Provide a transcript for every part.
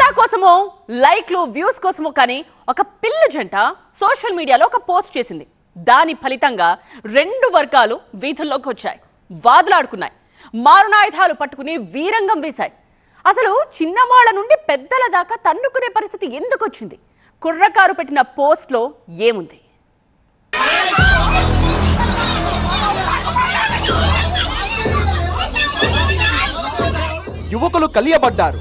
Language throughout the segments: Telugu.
హోదా కోసమో లైక్లు వ్యూస్ కోసమో కానీ ఒక పిల్ల జంట సోషల్ మీడియాలో ఒక పోస్ట్ చేసింది. దాని ఫలితంగా రెండు వర్గాలు వీధుల్లోకి వచ్చాయి వాదులాడుకున్నాయి మారునాయుధాలు పట్టుకుని వీరంగం వేశాయి. అసలు చిన్నవాళ్ళ నుండి పెద్దల దాకా తన్నుకునే పరిస్థితి ఎందుకు వచ్చింది? కుర్రకారు పెట్టిన పోస్ట్లో ఏముంది? యువకులు కలియబడ్డారు.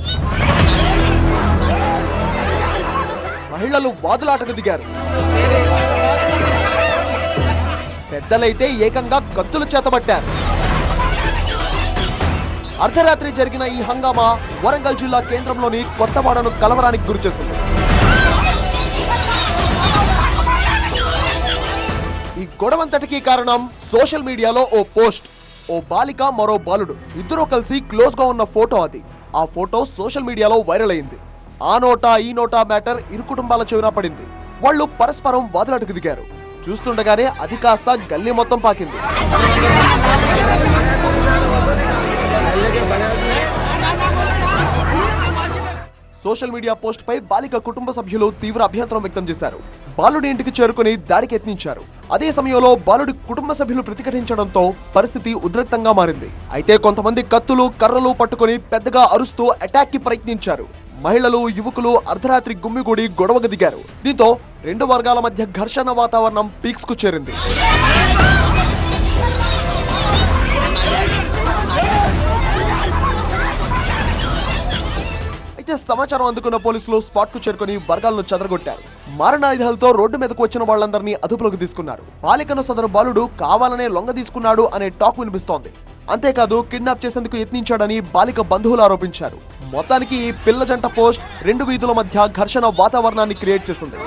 మహిళలు వాదులాటకు దిగారు. పెద్దలైతే ఏకంగా కత్తులు చేతబట్టారు అర్ధరాత్రి జరిగిన ఈ హంగామా వరంగల్ జిల్లా కేంద్రంలోని కొత్తవాడను కలవరానికి గురిచేసింది ఈ గొడవంతటికి కారణం సోషల్ మీడియాలో ఓ పోస్ట్. ఓ బాలిక మరో బాలుడు. ఇద్దరూ కలిసి క్లోజ్గా ఉన్న ఫోటో అది. ఆ ఫోటో సోషల్ మీడియాలో వైరల్ అయింది. ఆ నోటా ఈ నోటా మ్యాటర్ ఇరు కుటుంబాల చెవిన పడింది. వాళ్ళు పరస్పరం వాదులాటకు దిగారు. చూస్తుండగానే అది కాస్త గల్లీ మొత్తం పాకింది. సోషల్ మీడియా పోస్ట్ పై బాలిక కుటుంబ సభ్యులు తీవ్ర అభ్యంతరం వ్యక్తం చేశారు. బాలుడి ఇంటికి చేరుకుని దాడికి యత్నించారు. అదే సమయంలో బాలుడి కుటుంబ సభ్యులు ప్రతిఘటించడంతో పరిస్థితి ఉద్రిక్తంగా మారింది. అయితే కొంతమంది కత్తులు కర్రలు పట్టుకొని పెద్దగా అరుస్తూ అటాక్కి ప్రయత్నించారు. మహిళలు యువకులు అర్ధరాత్రి గుమ్మిగూడి గొడవకు దిగారు. దీంతో రెండు వర్గాల మధ్య ఘర్షణ వాతావరణం పీక్స్కు చేరింది. అయితే సమాచారం అందుకున్న పోలీసులు స్పాట్కు చేరుకుని వర్గాలను చెదరగొట్టారు. మారణాయుధాలతో రోడ్డు మీదకు వచ్చిన వాళ్ళందరినీ అదుపులోకి తీసుకున్నారు. బాలికను సదరు బాలుడు కావాలనే లొంగ తీసుకున్నాడు అనే టాక్ వినిపిస్తోంది. అంతేకాదు కిడ్నాప్ చేసేందుకు యత్నించాడని బాలిక బంధువులు ఆరోపించారు. మొత్తానికి ఈ పిల్ల జంట పోస్ట్ రెండు వీధుల మధ్య ఘర్షణ వాతావరణాన్ని క్రియేట్ చేసింది.